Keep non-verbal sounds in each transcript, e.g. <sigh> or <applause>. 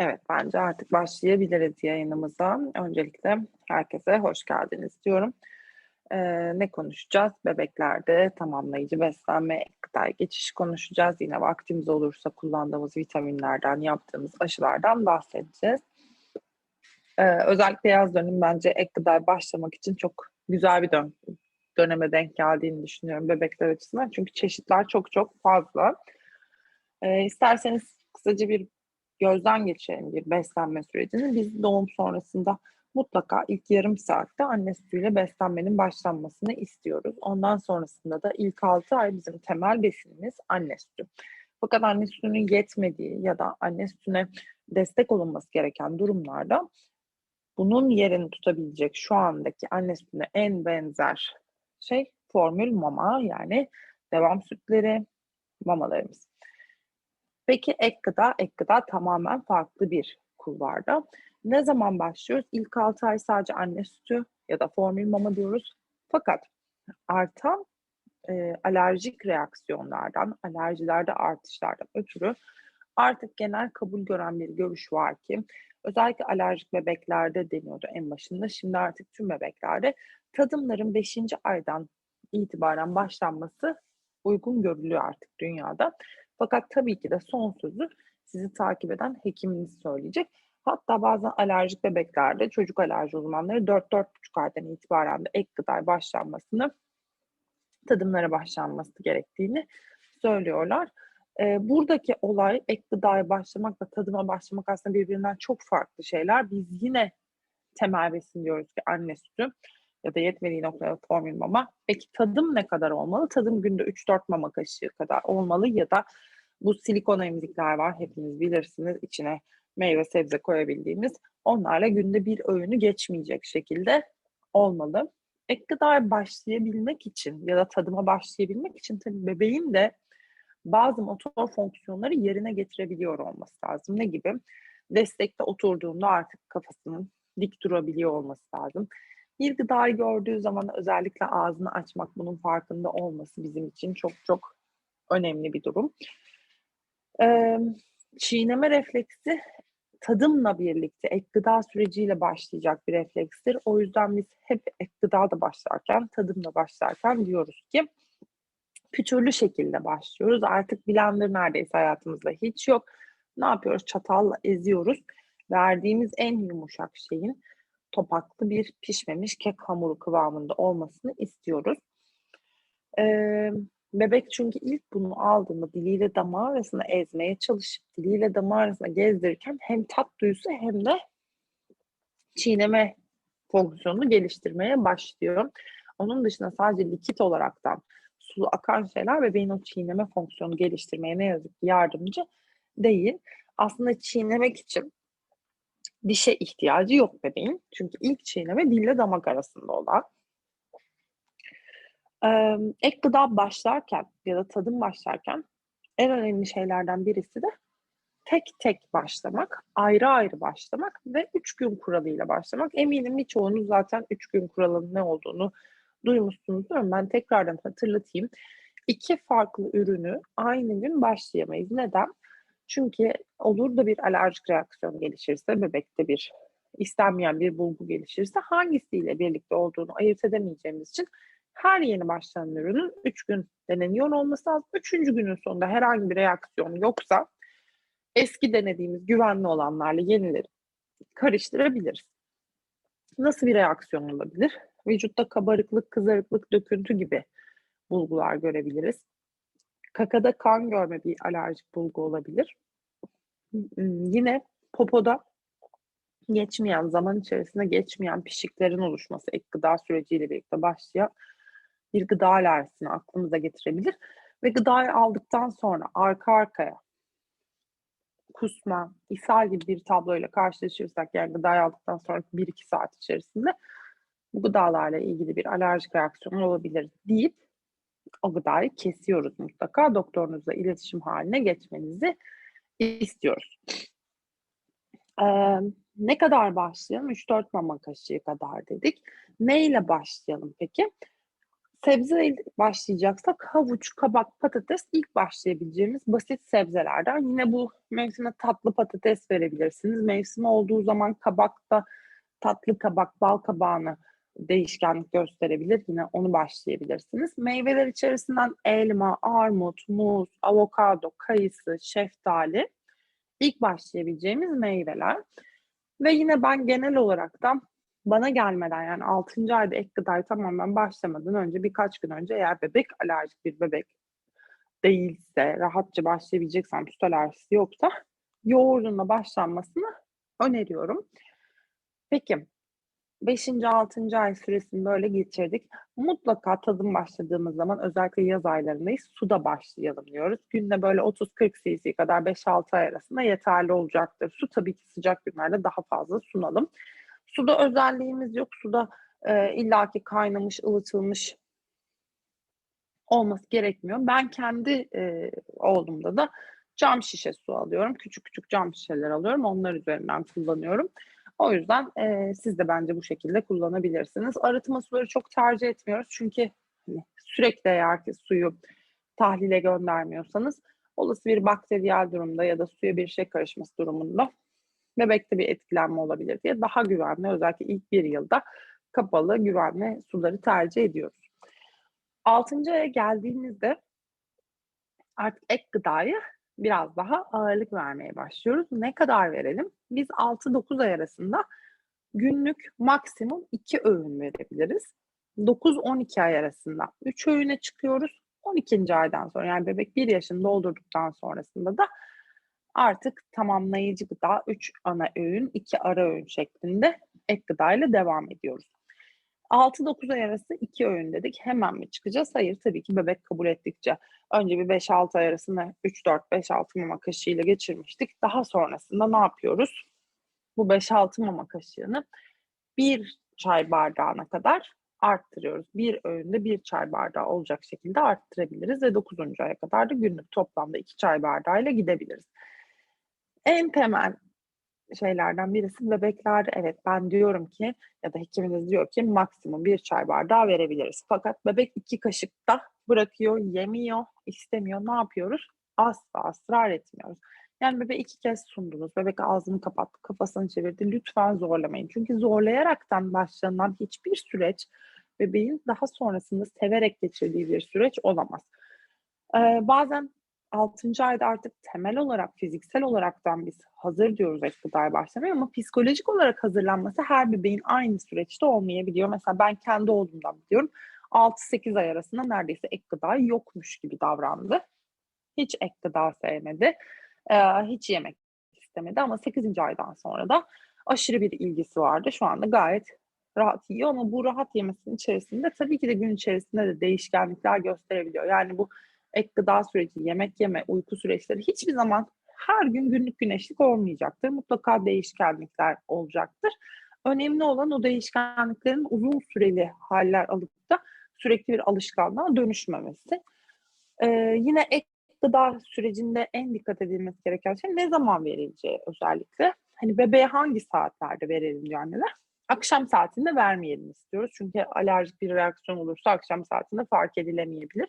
Evet, bence artık başlayabiliriz yayınımıza. Öncelikle herkese hoş geldiniz diyorum. Ee, ne konuşacağız? Bebeklerde tamamlayıcı beslenme, gıdaya geçiş konuşacağız. Yine vaktimiz olursa kullandığımız vitaminlerden, yaptığımız aşılardan bahsedeceğiz. Ee, özellikle yaz dönemi bence ek gıdaya başlamak için çok güzel bir dön döneme denk geldiğini düşünüyorum bebekler açısından. Çünkü çeşitler çok çok fazla. Ee, isterseniz kısaca bir gözden geçirelim bir beslenme sürecini. Biz doğum sonrasında mutlaka ilk yarım saatte anne sütüyle beslenmenin başlanmasını istiyoruz. Ondan sonrasında da ilk 6 ay bizim temel besinimiz anne sütü. Fakat anne sütünün yetmediği ya da anne sütüne destek olunması gereken durumlarda bunun yerini tutabilecek şu andaki anne sütüne en benzer şey formül mama yani devam sütleri mamalarımız. Peki ek gıda, ek gıda tamamen farklı bir kulvarda. Ne zaman başlıyoruz? İlk 6 ay sadece anne sütü ya da formül mama diyoruz. Fakat artan e, alerjik reaksiyonlardan, alerjilerde artışlardan ötürü artık genel kabul gören bir görüş var ki özellikle alerjik bebeklerde deniyordu en başında. Şimdi artık tüm bebeklerde tadımların 5. aydan itibaren başlanması uygun görülüyor artık dünyada. Fakat tabii ki de son sözü sizi takip eden hekiminiz söyleyecek. Hatta bazen alerjik bebeklerde çocuk alerji uzmanları 4-4,5 aydan itibaren de ek gıdaya başlanmasını, tadımlara başlanması gerektiğini söylüyorlar. Ee, buradaki olay ek gıdaya başlamak ve tadıma başlamak aslında birbirinden çok farklı şeyler. Biz yine temel besin diyoruz ki anne sütü ya da yetmediği noktada formül mama. Peki tadım ne kadar olmalı? Tadım günde 3-4 mama kaşığı kadar olmalı ya da bu silikon emzikler var hepiniz bilirsiniz içine meyve sebze koyabildiğimiz onlarla günde bir öğünü geçmeyecek şekilde olmalı. Ek gıdaya başlayabilmek için ya da tadıma başlayabilmek için tabii bebeğin de bazı motor fonksiyonları yerine getirebiliyor olması lazım. Ne gibi? Destekte oturduğunda artık kafasının dik durabiliyor olması lazım. Bir gıdayı gördüğü zaman özellikle ağzını açmak, bunun farkında olması bizim için çok çok önemli bir durum. Ee, çiğneme refleksi tadımla birlikte ek gıda süreciyle başlayacak bir reflekstir. O yüzden biz hep ek gıda da başlarken, tadımla başlarken diyoruz ki pütürlü şekilde başlıyoruz. Artık blender neredeyse hayatımızda hiç yok. Ne yapıyoruz? Çatalla eziyoruz. Verdiğimiz en yumuşak şeyin topaklı bir pişmemiş kek hamuru kıvamında olmasını istiyoruz. Ee, bebek çünkü ilk bunu aldığında diliyle damar arasında ezmeye çalışıp diliyle damar arasında gezdirirken hem tat duyusu hem de çiğneme fonksiyonunu geliştirmeye başlıyor. Onun dışında sadece likit olaraktan sulu akan şeyler bebeğin o çiğneme fonksiyonu geliştirmeye ne yazık ki yardımcı değil. Aslında çiğnemek için dişe ihtiyacı yok bebeğin. Çünkü ilk çiğneme dille damak arasında olan. Ee, ek gıda başlarken ya da tadım başlarken en önemli şeylerden birisi de tek tek başlamak, ayrı ayrı başlamak ve üç gün kuralıyla başlamak. Eminim birçoğunuz zaten üç gün kuralının ne olduğunu duymuşsunuzdur ben tekrardan hatırlatayım. İki farklı ürünü aynı gün başlayamayız. Neden? Çünkü olur da bir alerjik reaksiyon gelişirse, bebekte bir istenmeyen bir bulgu gelişirse hangisiyle birlikte olduğunu ayırt edemeyeceğimiz için her yeni başlanan ürünün 3 gün deneniyor olması lazım. Üçüncü günün sonunda herhangi bir reaksiyon yoksa eski denediğimiz güvenli olanlarla yenileri karıştırabiliriz. Nasıl bir reaksiyon olabilir? Vücutta kabarıklık, kızarıklık, döküntü gibi bulgular görebiliriz. Kakada kan görme bir alerjik bulgu olabilir. Yine popoda geçmeyen, zaman içerisinde geçmeyen pişiklerin oluşması ek gıda süreciyle birlikte başlayan bir gıda alerjisini aklımıza getirebilir. Ve gıdayı aldıktan sonra arka arkaya kusma, ishal gibi bir tabloyla karşılaşırsak yani gıdayı aldıktan sonra 1-2 saat içerisinde bu gıdalarla ilgili bir alerjik reaksiyon olabilir deyip o gıdayı kesiyoruz mutlaka. Doktorunuzla iletişim haline geçmenizi istiyoruz. Ee, ne kadar başlayalım? 3-4 mama kaşığı kadar dedik. Ne ile başlayalım peki? Sebze başlayacaksak havuç, kabak, patates ilk başlayabileceğimiz basit sebzelerden. Yine bu mevsimde tatlı patates verebilirsiniz. Mevsimi olduğu zaman kabakta tatlı kabak, bal kabağını değişkenlik gösterebilir. Yine onu başlayabilirsiniz. Meyveler içerisinden elma, armut, muz, avokado, kayısı, şeftali ilk başlayabileceğimiz meyveler. Ve yine ben genel olarak da bana gelmeden yani 6. ayda ek gıdaya tamamen başlamadan önce birkaç gün önce eğer bebek alerjik bir bebek değilse, rahatça başlayabileceksem, süt alerjisi yoksa yoğurdunla başlanmasını öneriyorum. Peki 5. 6. ay süresini böyle geçirdik. Mutlaka tadım başladığımız zaman özellikle yaz aylarındayız. Suda başlayalım diyoruz. Günde böyle 30-40 cc kadar 5-6 ay arasında yeterli olacaktır. Su tabii ki sıcak günlerde daha fazla sunalım. Suda özelliğimiz yok. Suda e, illaki kaynamış, ılıtılmış olması gerekmiyor. Ben kendi e, olduğumda da cam şişe su alıyorum. Küçük küçük cam şişeler alıyorum. Onlar üzerinden kullanıyorum. O yüzden e, siz de bence bu şekilde kullanabilirsiniz. Arıtma suları çok tercih etmiyoruz. Çünkü hani, sürekli eğer ki suyu tahlile göndermiyorsanız olası bir bakteriyel durumda ya da suya bir şey karışması durumunda bebekte bir etkilenme olabilir diye daha güvenli özellikle ilk bir yılda kapalı güvenli suları tercih ediyoruz. Altıncı aya geldiğimizde artık ek gıdayı biraz daha ağırlık vermeye başlıyoruz. Ne kadar verelim? Biz 6-9 ay arasında günlük maksimum 2 öğün verebiliriz. 9-12 ay arasında 3 öğüne çıkıyoruz. 12. aydan sonra yani bebek 1 yaşını doldurduktan sonrasında da artık tamamlayıcı gıda 3 ana öğün, 2 ara öğün şeklinde ek gıdayla devam ediyoruz. 6-9 ay arası 2 öğün dedik. Hemen mi çıkacağız? Hayır tabii ki bebek kabul ettikçe. Önce bir 5-6 ay arasında 3-4-5-6 mama kaşığıyla geçirmiştik. Daha sonrasında ne yapıyoruz? Bu 5-6 mama kaşığını bir çay bardağına kadar arttırıyoruz. Bir öğünde bir çay bardağı olacak şekilde arttırabiliriz ve 9. aya kadar da günlük toplamda 2 çay bardağıyla gidebiliriz. En temel şeylerden birisi bebeklerde evet ben diyorum ki ya da hekiminiz diyor ki maksimum bir çay bardağı verebiliriz. Fakat bebek iki kaşıkta bırakıyor, yemiyor, istemiyor. Ne yapıyoruz? Asla ısrar etmiyoruz. Yani bebe iki kez sundunuz. Bebek ağzını kapattı, kafasını çevirdi. Lütfen zorlamayın. Çünkü zorlayaraktan başlanan hiçbir süreç bebeğin daha sonrasında severek geçirdiği bir süreç olamaz. Ee, bazen 6. ayda artık temel olarak, fiziksel olaraktan biz hazır diyoruz ek gıdaya başlamaya ama psikolojik olarak hazırlanması her bebeğin aynı süreçte olmayabiliyor. Mesela ben kendi oğlumdan biliyorum. 6-8 ay arasında neredeyse ek gıda yokmuş gibi davrandı. Hiç ek gıda sevmedi. Ee, hiç yemek istemedi ama 8. aydan sonra da aşırı bir ilgisi vardı. Şu anda gayet rahat yiyor ama bu rahat yemesinin içerisinde tabii ki de gün içerisinde de değişkenlikler gösterebiliyor. Yani bu ek gıda süreci, yemek yeme, uyku süreçleri hiçbir zaman her gün günlük güneşlik olmayacaktır. Mutlaka değişkenlikler olacaktır. Önemli olan o değişkenliklerin uzun süreli haller alıp da sürekli bir alışkanlığa dönüşmemesi. Ee, yine ek gıda sürecinde en dikkat edilmesi gereken şey ne zaman verileceği özellikle. Hani bebeğe hangi saatlerde verelim diyor anneler. Akşam saatinde vermeyelim istiyoruz. Çünkü alerjik bir reaksiyon olursa akşam saatinde fark edilemeyebilir.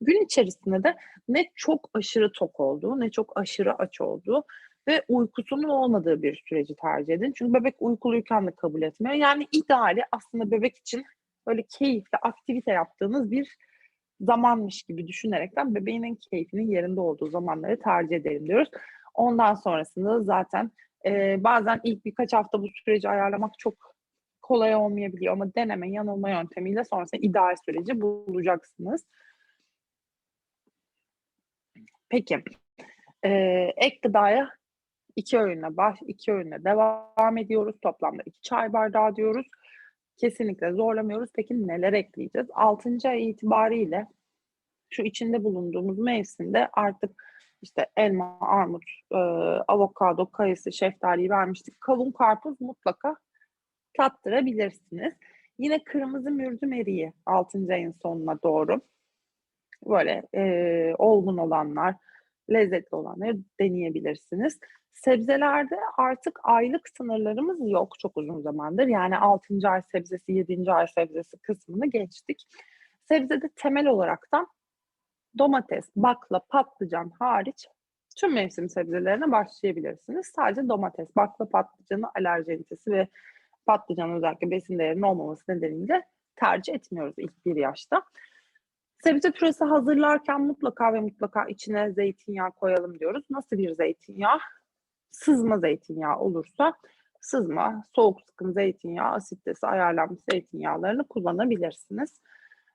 Gün içerisinde de ne çok aşırı tok olduğu ne çok aşırı aç olduğu ve uykusunun olmadığı bir süreci tercih edin. Çünkü bebek uykuluyken de kabul etmiyor. Yani ideali aslında bebek için böyle keyifli aktivite yaptığınız bir zamanmış gibi düşünerekten bebeğinin keyfinin yerinde olduğu zamanları tercih edelim diyoruz. Ondan sonrasında zaten e, bazen ilk birkaç hafta bu süreci ayarlamak çok kolay olmayabiliyor ama deneme yanılma yöntemiyle sonrasında ideal süreci bulacaksınız. Peki. Ee, ek gıdaya iki öğünle baş, iki öğünle devam ediyoruz. Toplamda iki çay bardağı diyoruz. Kesinlikle zorlamıyoruz. Peki neler ekleyeceğiz? Altıncı ay itibariyle şu içinde bulunduğumuz mevsimde artık işte elma, armut, e, avokado, kayısı, şeftaliyi vermiştik. Kavun, karpuz mutlaka tattırabilirsiniz. Yine kırmızı mürdüm eriği 6. ayın sonuna doğru böyle e, olgun olanlar, lezzetli olanları deneyebilirsiniz. Sebzelerde artık aylık sınırlarımız yok çok uzun zamandır. Yani 6. ay sebzesi, 7. ay sebzesi kısmını geçtik. Sebzede temel olaraktan domates, bakla, patlıcan hariç tüm mevsim sebzelerine başlayabilirsiniz. Sadece domates, bakla, patlıcanı alerjenitesi ve patlıcanın özellikle besin değerinin olmaması nedeniyle tercih etmiyoruz ilk bir yaşta. Sebze püresi hazırlarken mutlaka ve mutlaka içine zeytinyağı koyalım diyoruz. Nasıl bir zeytinyağı? Sızma zeytinyağı olursa sızma, soğuk sıkım zeytinyağı, asitesi ayarlanmış zeytinyağlarını kullanabilirsiniz.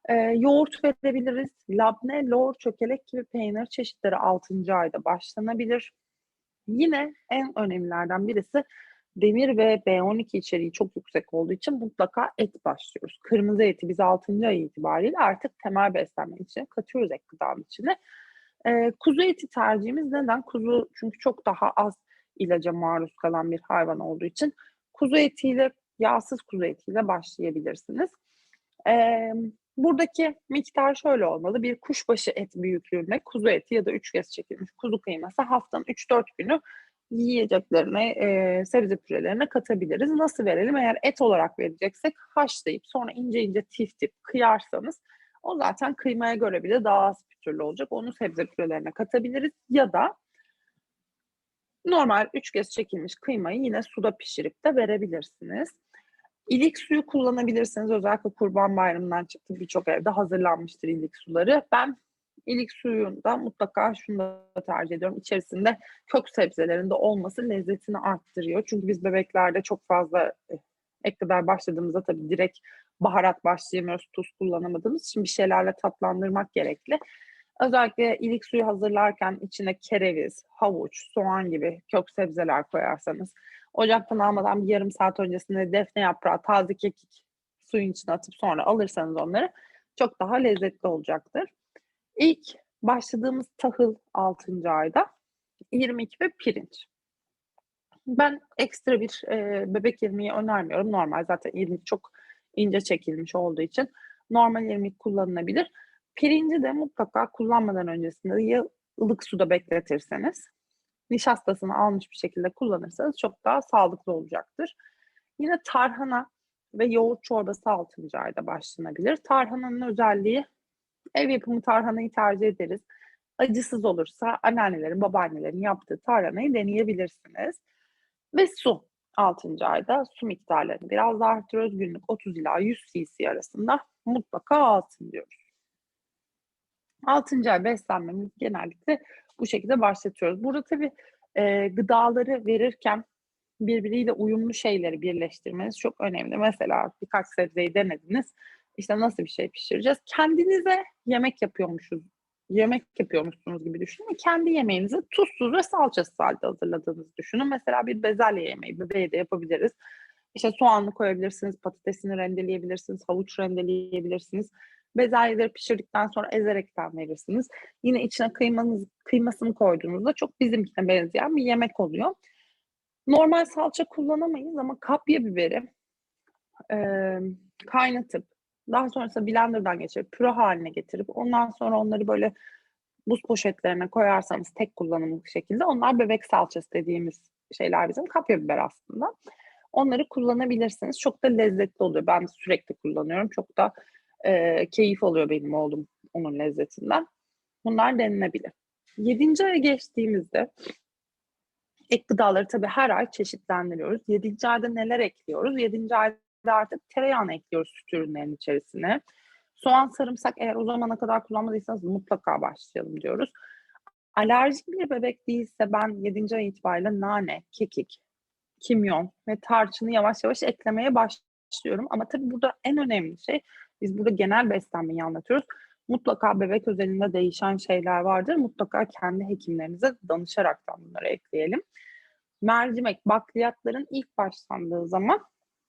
Ee, yoğurt verebiliriz. Labne, lor, çökelek gibi peynir çeşitleri 6. ayda başlanabilir. Yine en önemlilerden birisi demir ve B12 içeriği çok yüksek olduğu için mutlaka et başlıyoruz. Kırmızı eti biz 6. ay itibariyle artık temel beslenme için katıyoruz ek gıdanın içine. Ee, kuzu eti tercihimiz neden? Kuzu çünkü çok daha az ilaca maruz kalan bir hayvan olduğu için kuzu etiyle, yağsız kuzu etiyle başlayabilirsiniz. Ee, buradaki miktar şöyle olmalı. Bir kuşbaşı et büyüklüğünde kuzu eti ya da üç kez çekilmiş kuzu kıyması haftanın 3-4 günü yiyeceklerine, e, sebze pürelerine katabiliriz. Nasıl verelim? Eğer et olarak vereceksek haşlayıp sonra ince ince tif tif kıyarsanız o zaten kıymaya göre bile daha az pütürlü olacak. Onu sebze pürelerine katabiliriz. Ya da normal üç kez çekilmiş kıymayı yine suda pişirip de verebilirsiniz. İlik suyu kullanabilirsiniz. Özellikle Kurban Bayramı'ndan çıktı birçok evde hazırlanmıştır ilik suları. Ben ilik suyunda mutlaka şunu da tercih ediyorum. İçerisinde kök sebzelerinde olması lezzetini arttırıyor. Çünkü biz bebeklerde çok fazla eh, ek kadar başladığımızda tabii direkt baharat başlayamıyoruz, tuz kullanamadığımız için bir şeylerle tatlandırmak gerekli. Özellikle ilik suyu hazırlarken içine kereviz, havuç, soğan gibi kök sebzeler koyarsanız, ocaktan almadan bir yarım saat öncesinde defne yaprağı, taze kekik suyun içine atıp sonra alırsanız onları çok daha lezzetli olacaktır. İlk başladığımız tahıl 6. ayda 22 ve pirinç. Ben ekstra bir e, bebek irmiği önermiyorum. Normal zaten irmik çok ince çekilmiş olduğu için normal irmik kullanılabilir. Pirinci de mutlaka kullanmadan öncesinde ya ılık suda bekletirseniz nişastasını almış bir şekilde kullanırsanız çok daha sağlıklı olacaktır. Yine tarhana ve yoğurt çorbası 6. ayda başlanabilir. Tarhananın özelliği ev yapımı tarhanayı tercih ederiz. Acısız olursa anneannelerin, babaannelerin yaptığı tarhanayı deneyebilirsiniz. Ve su 6. ayda su miktarlarını biraz daha arttırıyoruz. Günlük 30 ila 100 cc arasında mutlaka alsın diyoruz. 6. ay beslenmemiz genellikle bu şekilde başlatıyoruz. Burada tabii e, gıdaları verirken birbiriyle uyumlu şeyleri birleştirmeniz çok önemli. Mesela birkaç sebzeyi denediniz. İşte nasıl bir şey pişireceğiz? Kendinize yemek yapıyormuşuz. Yemek yapıyormuşsunuz gibi düşünün. Kendi yemeğinizi tuzsuz ve salçasız halde hazırladığınızı düşünün. Mesela bir bezelye yemeği bebeğe de yapabiliriz. İşte soğanlı koyabilirsiniz, patatesini rendeleyebilirsiniz, havuç rendeleyebilirsiniz. Bezelyeleri pişirdikten sonra ezerekten verirsiniz. Yine içine kıymanız, kıymasını koyduğunuzda çok bizimkine benzeyen bir yemek oluyor. Normal salça kullanamayız ama kapya biberi e, kaynatıp daha sonrasında blenderdan geçirip püre haline getirip ondan sonra onları böyle buz poşetlerine koyarsanız tek kullanımlık şekilde onlar bebek salçası dediğimiz şeyler bizim kapya biber aslında. Onları kullanabilirsiniz. Çok da lezzetli oluyor. Ben sürekli kullanıyorum. Çok da e, keyif alıyor benim oğlum onun lezzetinden. Bunlar denilebilir. Yedinci aya geçtiğimizde ek gıdaları tabii her ay çeşitlendiriyoruz. Yedinci ayda neler ekliyoruz? Yedinci ayda artık tereyağını ekliyoruz süt ürünlerinin içerisine. Soğan, sarımsak eğer o zamana kadar kullanmadıysanız mutlaka başlayalım diyoruz. Alerjik bir bebek değilse ben 7. ay itibariyle nane, kekik, kimyon ve tarçını yavaş yavaş eklemeye başlıyorum. Ama tabii burada en önemli şey biz burada genel beslenmeyi anlatıyoruz. Mutlaka bebek özelinde değişen şeyler vardır. Mutlaka kendi hekimlerinize danışaraktan bunları ekleyelim. Mercimek, bakliyatların ilk başlandığı zaman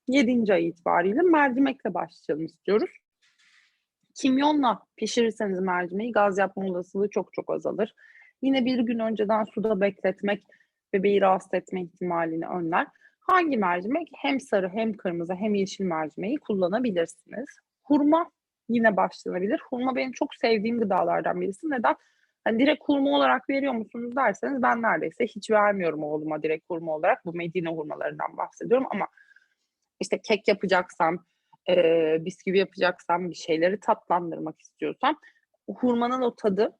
7. ay itibariyle mercimekle başlayalım istiyoruz. Kimyonla pişirirseniz mercimeği gaz yapma olasılığı çok çok azalır. Yine bir gün önceden suda bekletmek bebeği rahatsız etme ihtimalini önler. Hangi mercimek? Hem sarı hem kırmızı hem yeşil mercimeği kullanabilirsiniz. Hurma yine başlanabilir. Hurma benim çok sevdiğim gıdalardan birisi. Neden? Hani direkt hurma olarak veriyor musunuz derseniz ben neredeyse hiç vermiyorum oğluma direkt hurma olarak. Bu Medine hurmalarından bahsediyorum ama işte kek yapacaksam, eee, bisküvi yapacaksam, bir şeyleri tatlandırmak istiyorsam hurmanın o tadı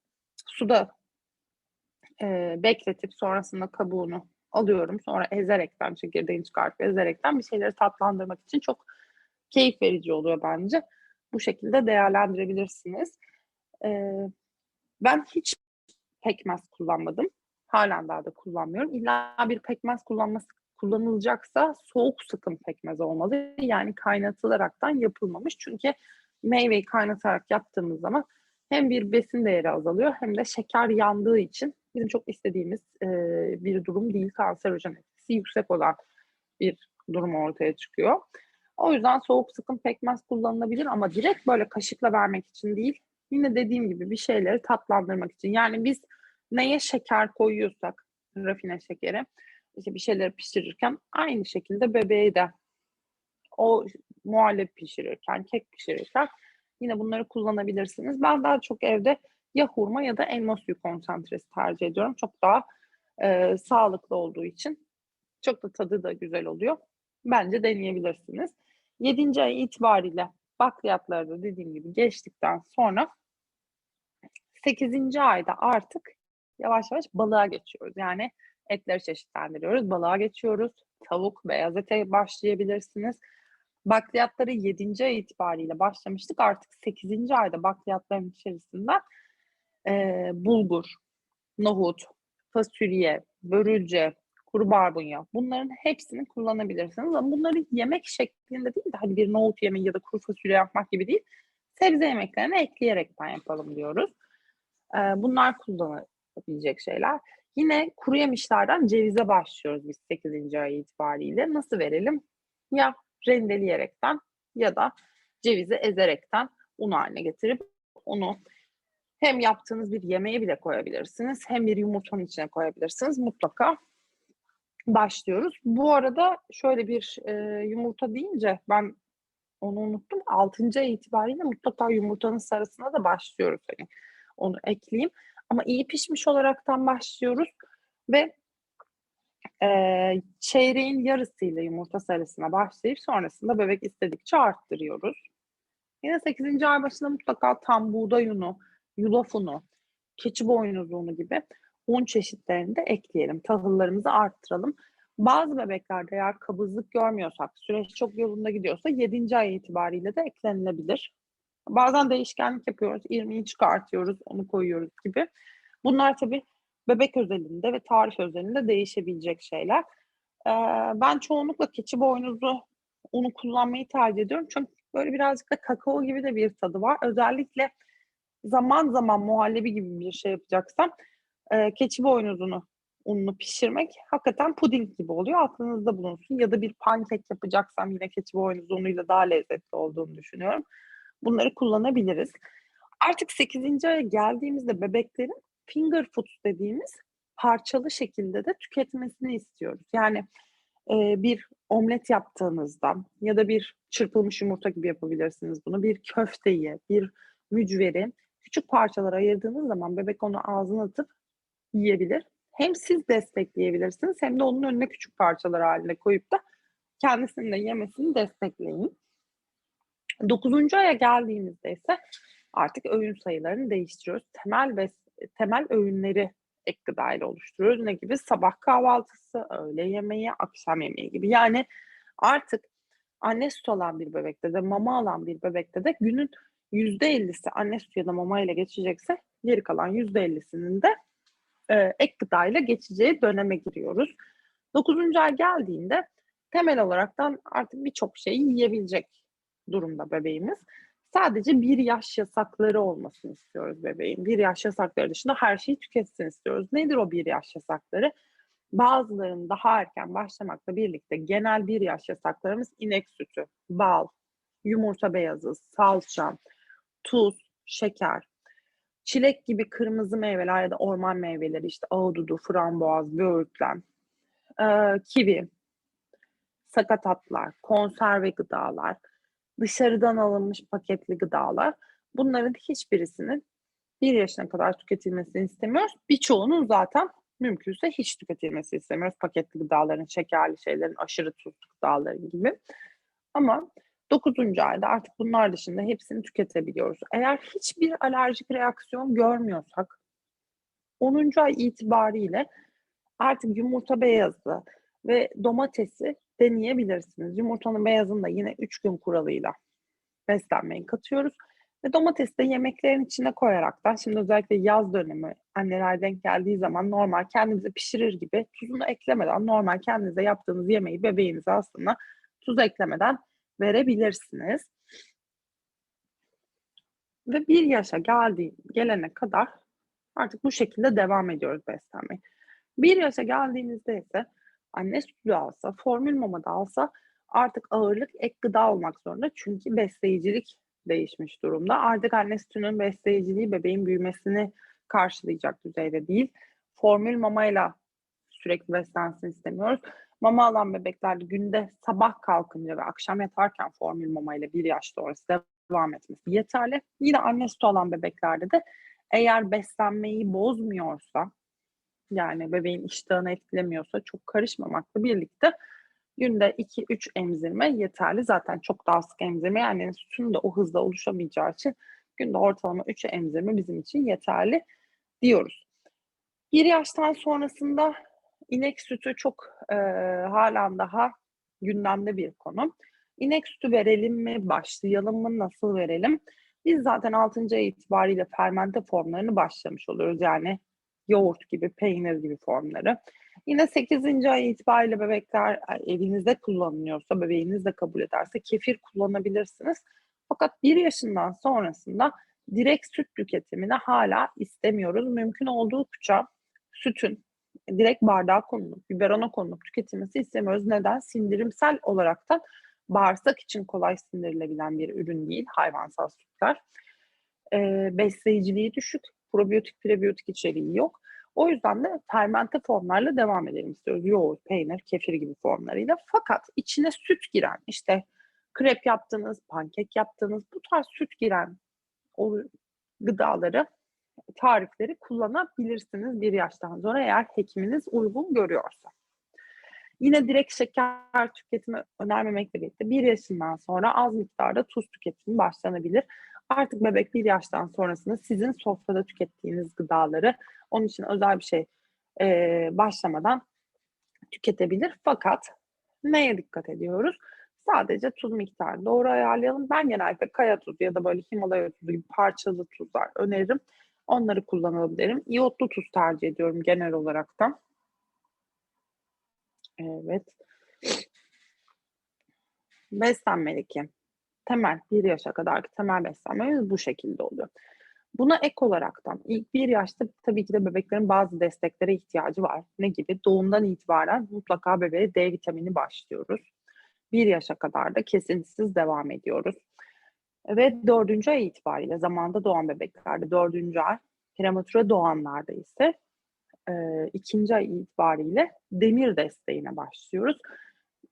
suda eee, bekletip sonrasında kabuğunu alıyorum. Sonra ezerekten, çekirdeğini çıkartıp ezerekten bir şeyleri tatlandırmak için çok keyif verici oluyor bence. Bu şekilde değerlendirebilirsiniz. Eee, ben hiç pekmez kullanmadım. Hâlen daha da kullanmıyorum. İlla bir pekmez kullanması kullanılacaksa soğuk sıkım pekmez olmalı. Yani kaynatılaraktan yapılmamış. Çünkü meyveyi kaynatarak yaptığımız zaman hem bir besin değeri azalıyor hem de şeker yandığı için bizim çok istediğimiz, eee, bir durum değil. Kanserojen etkisi yüksek olan bir durum ortaya çıkıyor. O yüzden soğuk sıkım pekmez kullanılabilir ama direkt böyle kaşıkla vermek için değil, yine dediğim gibi bir şeyleri tatlandırmak için. Yani biz neye şeker koyuyorsak, rafine şekeri, işte bir şeyleri pişirirken aynı şekilde bebeğe de o muhallebi pişirirken, kek pişirirken yine bunları kullanabilirsiniz. Ben daha çok evde ya hurma ya da elma suyu konsantresi tercih ediyorum. Çok daha, eee, sağlıklı olduğu için çok da tadı da güzel oluyor. Bence deneyebilirsiniz. 7. ay itibariyle bakliyatları da dediğim gibi geçtikten sonra 8. ayda artık yavaş yavaş balığa geçiyoruz. Yani etleri çeşitlendiriyoruz. Balığa geçiyoruz. Tavuk, beyaz ete başlayabilirsiniz. Bakliyatları 7. ay itibariyle başlamıştık. Artık 8. ayda bakliyatların içerisinden, eee, bulgur, nohut, fasulye, börülce, kuru barbunya bunların hepsini kullanabilirsiniz ama bunları yemek şeklinde değil de hani bir nohut yemeği ya da kuru fasulye yapmak gibi değil, sebze yemeklerine ekleyerekten yapalım diyoruz. Bunlar kullanılabilecek şeyler. Yine kuru yemişlerden cevize başlıyoruz biz 8. ay itibariyle. Nasıl verelim? Ya rendeleyerekten ya da cevizi ezerekten un hâline getirip onu hem yaptığınız bir yemeğe bile koyabilirsiniz hem bir yumurtanın içine koyabilirsiniz. Mutlaka başlıyoruz. Bu arada şöyle bir, eee, yumurta deyince ben onu unuttum. 6. ay itibariyle mutlaka yumurtanın sarısına da başlıyoruz. Hani onu ekleyeyim ama iyi pişmiş olaraktan başlıyoruz ve, eee, çeyreğin yarısıyla yumurta sarısına başlayıp sonrasında bebek istedikçe arttırıyoruz. Yine 8. ay başında mutlaka tam buğday unu, yulaf unu, keçi boynuzu unu gibi un çeşitlerini de ekleyelim. Tahıllarımızı arttıralım. Bazı bebeklerde eğer kabızlık görmüyorsak, süreç çok yolunda gidiyorsa 7. ay itibariyle de eklenilebilir. Bazen değişkenlik yapıyoruz, irmiği çıkartıyoruz, onu koyuyoruz gibi. Bunlar tabii bebek özelinde ve tarif özelinde değişebilecek şeyler. Eee, ben çoğunlukla keçi boynuzu unu kullanmayı tercih ediyorum. Çünkü böyle birazcık da kakao gibi de bir tadı var. Özellikle zaman zaman muhallebi gibi bir şey yapacaksam, eee, keçi boynuzunu ununu pişirmek hakikaten puding gibi oluyor. Aklınızda bulunsun ya da bir pankek yapacaksam yine keçi boynuzu unuyla daha lezzetli olduğunu düşünüyorum. Bunları kullanabiliriz. Artık 8. aya geldiğimizde bebeklerin finger foods dediğimiz parçalı şekilde de tüketmesini istiyoruz. Yani, eee, bir omlet yaptığınızda ya da bir çırpılmış yumurta gibi yapabilirsiniz bunu. Bir köfteyi, bir mücveri küçük parçalara ayırdığınız zaman bebek onu ağzına atıp yiyebilir. Hem siz destekleyebilirsiniz hem de onun önüne küçük parçalar hâlinde koyup da kendisinin de yemesini destekleyin. 9. aya geldiğimizde ise artık öğün sayılarını değiştiriyoruz. Temel bes temel öğünleri ek gıda ile oluşturuyoruz. Ne gibi? Sabah kahvaltısı, öğle yemeği, akşam yemeği gibi. Yani artık anne sütü alan bir bebekte de mama alan bir bebekte de günün %50'si anne sütü ya da mama ile geçecekse geri kalan %50'sinin de, eee, ek gıda ile geçeceği döneme giriyoruz. 9. ay geldiğinde temel olaraktan artık birçok şeyi yiyebilecek durumda bebeğimiz. Sadece 1 yaş yasakları olmasını istiyoruz bebeğin. 1 yaş yasakları dışında her şeyi tüketsin istiyoruz. Nedir o 1 yaş yasakları? Bazılarının daha erken başlamakla birlikte genel 1 yaş yasaklarımız inek sütü, bal, yumurta beyazı, salça, tuz, şeker, çilek gibi kırmızı meyveler ya da orman meyveleri, işte ahududu, frambuaz, böğürtlen, eee, kivi, sakatatlar, konserve gıdalar, dışarıdan alınmış paketli gıdalar. Bunların hiçbirisinin 1 yaşına kadar tüketilmesini istemiyoruz. Birçoğunun zaten mümkünse hiç tüketilmesini istemiyoruz. Paketli gıdaların, şekerli şeylerin, aşırı tuzlu gıdaların gibi. Ama 9. ayda artık bunlar dışında hepsini tüketebiliyoruz. Eğer hiçbir alerjik reaksiyon görmüyorsak 10. ay itibariyle artık yumurta beyazı ve domatesi deneyebilirsiniz. Yumurtanın beyazını da yine 3 gün kuralıyla beslenmeyi katıyoruz. Ve domatesi de yemeklerin içine koyaraktan şimdi özellikle yaz dönemi anneler denk geldiği zaman normal kendinize pişirir gibi tuzunu eklemeden normal kendinize yaptığınız yemeği bebeğinize aslında tuz eklemeden verebilirsiniz. Ve bir yaşa geldiği gelene kadar artık bu şekilde devam ediyoruz beslenmeye. Bir yaşa geldiğinizde ise anne sütü alsa, formül mama da alsa artık ağırlık ek gıda olmak zorunda. Çünkü besleyicilik değişmiş durumda. Artık anne sütünün besleyiciliği bebeğin büyümesini karşılayacak düzeyde değil. Formül mamayla sürekli beslensin istemiyoruz. Mama alan bebeklerde günde sabah kalkınca ve akşam yatarken formül mamayla bir yaş sonrası devam etmesi yeterli. Yine anne sütü alan bebeklerde de eğer beslenmeyi bozmuyorsa yani bebeğin iştahını etkilemiyorsa çok karışmamakla birlikte günde 2-3 emzirme yeterli. Zaten çok daha sık emzirme yani sütün de o hızda oluşamayacağı için günde ortalama 3 emzirme bizim için yeterli diyoruz. Bir yaştan sonrasında inek sütü çok e, halen daha gündemde bir konu. İnek sütü verelim mi, başlayalım mı, nasıl verelim? Biz zaten 6. ay itibariyle fermente formlarını başlamış oluyoruz. Yani yoğurt gibi, peynir gibi formları. Yine 8. ay itibariyle bebekler evinizde kullanılıyorsa, bebeğiniz de kabul ederse kefir kullanabilirsiniz. Fakat bir yaşından sonrasında direkt süt tüketimini hala istemiyoruz. Mümkün oldukça sütün direkt bardağa konulup, biberona konulup tüketilmesi istemiyoruz. Neden? Sindirimsel olaraktan bağırsak için kolay sindirilebilen bir ürün değil hayvansal sütler. E, besleyiciliği düşük, probiyotik prebiyotik içeriği yok. O yüzden de fermente formlarla devam edelim istiyoruz. Yoğurt, peynir, kefir gibi formlarıyla. Fakat içine süt giren, işte krep yaptığınız, pankek yaptığınız bu tarz süt giren o gıdaları, tarifleri kullanabilirsiniz bir yaştan sonra eğer hekiminiz uygun görüyorsa. Yine direkt şeker tüketimi önermemekle birlikte bir yaşından sonra az miktarda tuz tüketimi başlanabilir. Artık bebek bir yaştan sonrasında sizin sofrada tükettiğiniz gıdaları onun için özel bir şey e, başlamadan tüketebilir. Fakat neye dikkat ediyoruz? Sadece tuz miktarı doğru ayarlayalım. Ben genellikle kaya tuzu ya da böyle Himalaya tuzu gibi parçalı tuzlar öneririm. Onları kullanalım derim. İyotlu tuz tercih ediyorum genel olarak da. Evet. Beslenmedeki temel bir yaşa kadarki temel beslenmemiz bu şekilde oluyor. Buna ek olaraktan ilk bir yaşta tabii ki de bebeklerin bazı desteklere ihtiyacı var. Ne gibi? Doğumdan itibaren mutlaka bebeğe D vitamini başlıyoruz. Bir yaşa kadar da kesintisiz devam ediyoruz. Ve dördüncü ay itibariyle zamanda doğan bebeklerde dördüncü ay, prematüre doğanlarda ise e, ikinci ay itibariyle demir desteğine başlıyoruz.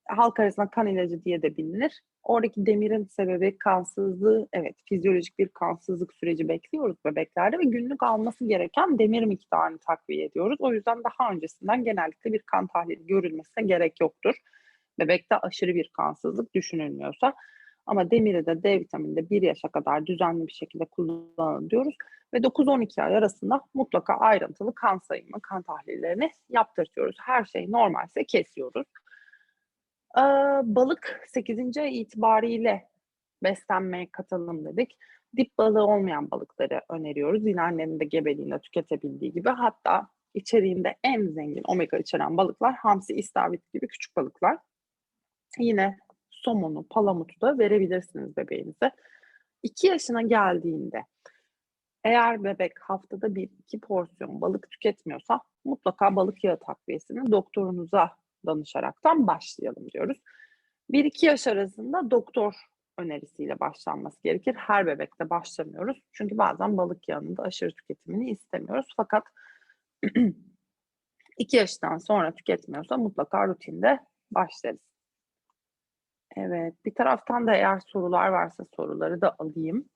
Halk arasında kan ilacı diye de bilinir. Oradaki demirin sebebi kansızlığı, evet fizyolojik bir kansızlık süreci bekliyoruz bebeklerde ve günlük alması gereken demir miktarını takviye ediyoruz. O yüzden daha öncesinden genellikle bir kan tahlili görülmesine gerek yoktur. Bebekte aşırı bir kansızlık düşünülmüyorsa. Ama demiri de D vitamini de 1 yaşa kadar düzenli bir şekilde kullanın diyoruz. Ve 9-12 ay arasında mutlaka ayrıntılı kan sayımı, kan tahlillerini yaptırtıyoruz. Her şey normalse kesiyoruz. Balık 8. ay itibariyle beslenmeye katalım dedik. Dip balığı olmayan balıkları öneriyoruz. Yine annenin de gebeliğinde tüketebildiği gibi. Hatta içeriğinde en zengin omega içeren balıklar hamsi, istavrit gibi küçük balıklar. Yine somonu, palamutu da verebilirsiniz bebeğinize. 2 yaşına geldiğinde eğer bebek haftada bir iki porsiyon balık tüketmiyorsa mutlaka balık yağı takviyesini doktorunuza danışaraktan başlayalım diyoruz. 1-2 yaş arasında doktor önerisiyle başlanması gerekir. Her bebekte başlamıyoruz. Çünkü bazen balık yağının aşırı tüketimini istemiyoruz. Fakat <clears throat> 2 yaştan sonra tüketmiyorsa mutlaka rutinde başlarız. Evet, bir taraftan da eğer sorular varsa soruları da alayım.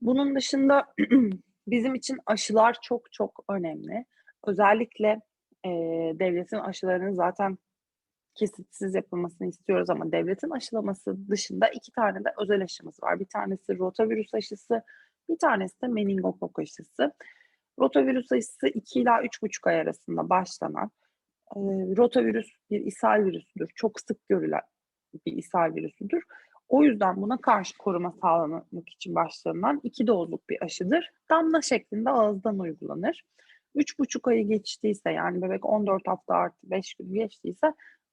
Bunun dışında <clears throat> bizim için aşılar çok çok önemli. Özellikle e, devletin aşılarının zaten kesitsiz yapılmasını istiyoruz ama devletin aşılaması dışında 2 tane de özel aşımız var. Bir tanesi rotavirüs aşısı, bir tanesi de meningokok aşısı. Rotavirüs aşısı 2 ila 3,5 ay arasında başlanan, eee, rotavirüs bir ishal virüsüdür. Çok sık görülen bir ishal virüsüdür. O yüzden buna karşı koruma sağlamak için başlanılan 2 dozluk bir aşıdır. Damla şeklinde ağızdan uygulanır. 3,5 ayı geçtiyse yani bebek 14 hafta artı 5 gün geçtiyse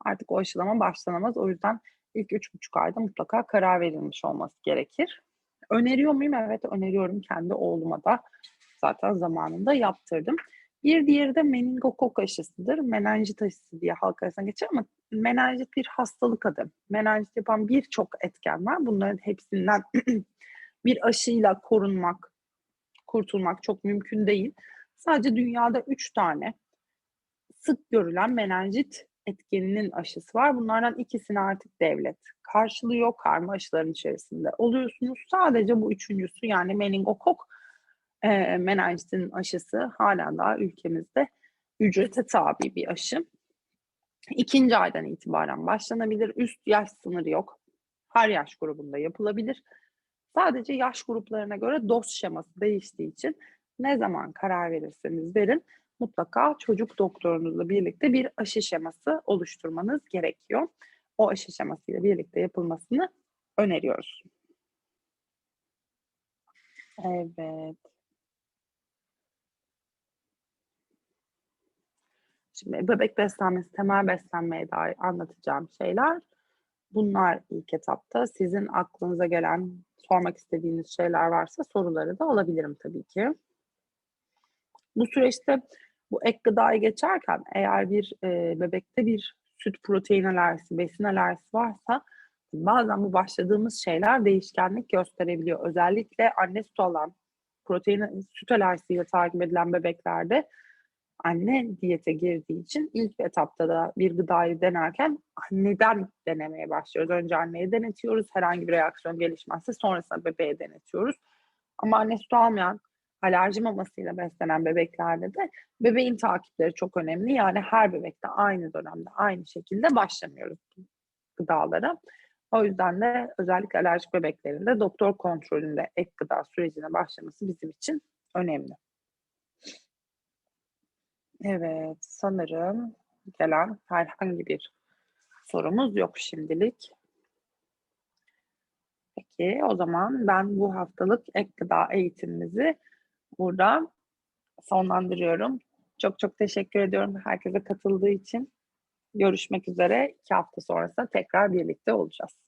artık o aşılama başlanamaz. O yüzden ilk 3,5 ayda mutlaka karar verilmiş olması gerekir. Öneriyor muyum? Evet, öneriyorum. Kendi oğluma da zaten zamanında yaptırdım. Bir diğeri de meningokok aşısıdır. Menenjit aşısı diye halk arasında geçer ama menenjit bir hastalık adı. Menenjit yapan birçok etken var. Bunların hepsinden <clears throat> bir aşıyla korunmak, kurtulmak çok mümkün değil. Sadece dünyada 3 tane sık görülen menenjit etkeninin aşısı var. Bunlardan ikisini artık devlet karşılıyor. Karma aşıların içerisinde oluyorsunuz. Sadece bu üçüncüsü yani meningokok eee, menenjitin aşısı hâlâ daha ülkemizde ücrete tabi bir aşı. 2. aydan itibaren başlanabilir. Üst yaş sınırı yok. Her yaş grubunda yapılabilir. Sadece yaş gruplarına göre doz şeması değiştiği için ne zaman karar verirseniz verin mutlaka çocuk doktorunuzla birlikte bir aşı şeması oluşturmanız gerekiyor. O aşı şemasıyla birlikte yapılmasını öneriyoruz. Evet. Şimdi bebek beslenmesi, temel beslenmeye dair anlatacağım şeyler bunlar ilk etapta. Sizin aklınıza gelen, sormak istediğiniz şeyler varsa soruları da alabilirim tabii ki. Bu süreçte bu ek gıdayı geçerken eğer bir, eee, bebekte bir süt protein alerjisi, besin alerjisi varsa bazen bu başladığımız şeyler değişkenlik gösterebiliyor. Özellikle anne sütü alan, protein süt alerjisiyle takip edilen bebeklerde anne diyete girdiği için ilk etapta da bir gıdayı denerken anneden denemeye başlıyoruz. Önce anneye denetiyoruz. Herhangi bir reaksiyon gelişmezse sonrasında bebeğe denetiyoruz. Ama anne sütü almayan, alerji mamasıyla beslenen bebeklerde de bebeğin takipleri çok önemli. Yani her bebekte aynı dönemde, aynı şekilde başlamıyoruz gıdalara. O yüzden de özellikle alerjik bebeklerinde doktor kontrolünde ek gıda sürecine başlaması bizim için önemli. Evet, sanırım gelen herhangi bir sorumuz yok şimdilik. Peki, o zaman ben bu haftalık ek gıda eğitimimizi burada sonlandırıyorum. Çok çok teşekkür ediyorum herkese katıldığı için. Görüşmek üzere. 2 hafta sonrasında tekrar birlikte olacağız.